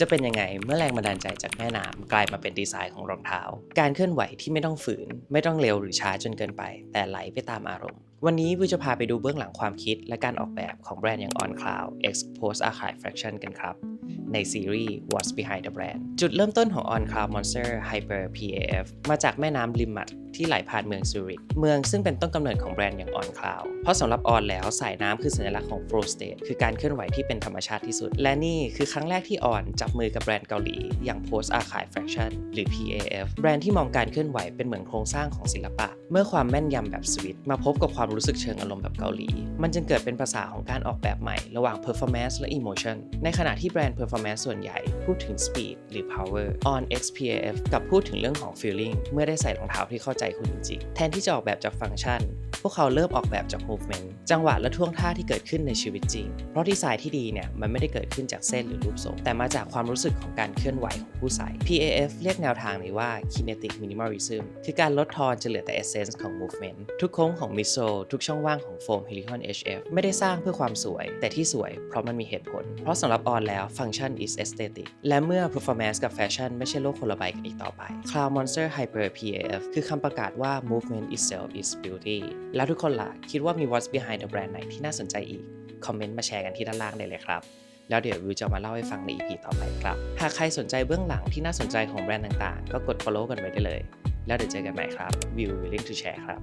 จะเป็นยังไงเมื่อแรงบันดาลใจจากแม่น้ำกลายมาเป็นดีไซน์ของรองเท้า การเคลื่อนไหวที่ไม่ต้องฝืน ไม่ต้องเร็วหรือช้าจนเกินไป แต่ไหลไปตามอารมณ์ วันนี้วิวจะพาไปดูเบื้องหลังความคิดและการออกแบบของแบรนด์อย่าง On Cloud X Post Archive Fraction กันครับในซีรีส์ What's Behind the Brand จุดเริ่มต้นของ On Cloud Monster Hyper PAF มาจากแม่น้ำลิมมัดที่ไหลผ่านเมืองซูริก เมืองซึ่งเป็นต้นกำเนิดของแบรนด์อย่าง On Cloud เพราะสำหรับ On แล้วสายน้ำคือสัญลักษณ์ของ Flow State คือการเคลื่อนไหวที่เป็นธรรมชาติที่สุด และนี่คือครั้งแรกที่ On จับมือกับแบรนด์เกาหลีอย่าง Post Archive Fraction หรือ PAF แบรนด์ที่มองการเคลื่อนไหวเป็นเหมือนโครงสร้างของศิลปะ เมื่อความแม่นยำแบบสวิตมาพบกับความรู้สึกเชิงอารมณ์แบบเกาหลี มันจึงเกิดเป็นภาษาของการออกแบบใหม่ระหว่าง performance และ emotion ในขณะที่แบรนด์ performance ส่วนใหญ่ พูดถึง speed หรือ power on XPAF กับพูดถึงเรื่องของ feeling เมื่อได้ใส่รองเท้าที่เข้าใจคุณจริงๆ แทนที่จะออกแบบจากฟังก์ชัน วกเขาเริ่มออกแบบจาก movement จังหวะและท่วงท่าที่เกิดขึ้นในชีวิตจริง เพราะดีไซน์ที่ดีเนี่ยมันไม่ได้เกิดขึ้นจากเส้นหรือรูปทรง แต่มาจากความรู้สึกของการเคลื่อนไหวของผู้ใส่ PAF เรียกแนวทางนี้ว่า kinetic minimalism คือการลดทอนจะเหลือแต่ essence ของ movement ทุกโค้งของ midsole ทุกช่องว่างของโฟม Helicon HF ไม่ได้สร้างเพื่อความสวย แต่ที่สวยเพราะมันมีเหตุผล เพราะสำหรับออนแล้ว function is aesthetic และเมื่อ performance กับ fashion ไม่ใช่โลกคนละใบกันอีกต่อไป Cloud Monster Hyper PAF คือคำประกาศว่า movement itself is beauty แล้วทุกคนล่ะ คิดว่ามี what's behind the brand ไหนที่น่าสนใจอีก คอมเมนต์มาแชร์กันที่ด้านล่างได้เลยครับ แล้วเดี๋ยววิวจะมาเล่าให้ฟังใน EP ต่อไปครับ หากใครสนใจเบื้องหลังที่น่าสนใจของแบรนด์ต่างๆ ก็กด follow กันไว้ได้เลย แล้วเดี๋ยวเจอกันใหม่ครับวิว willing to share ครับ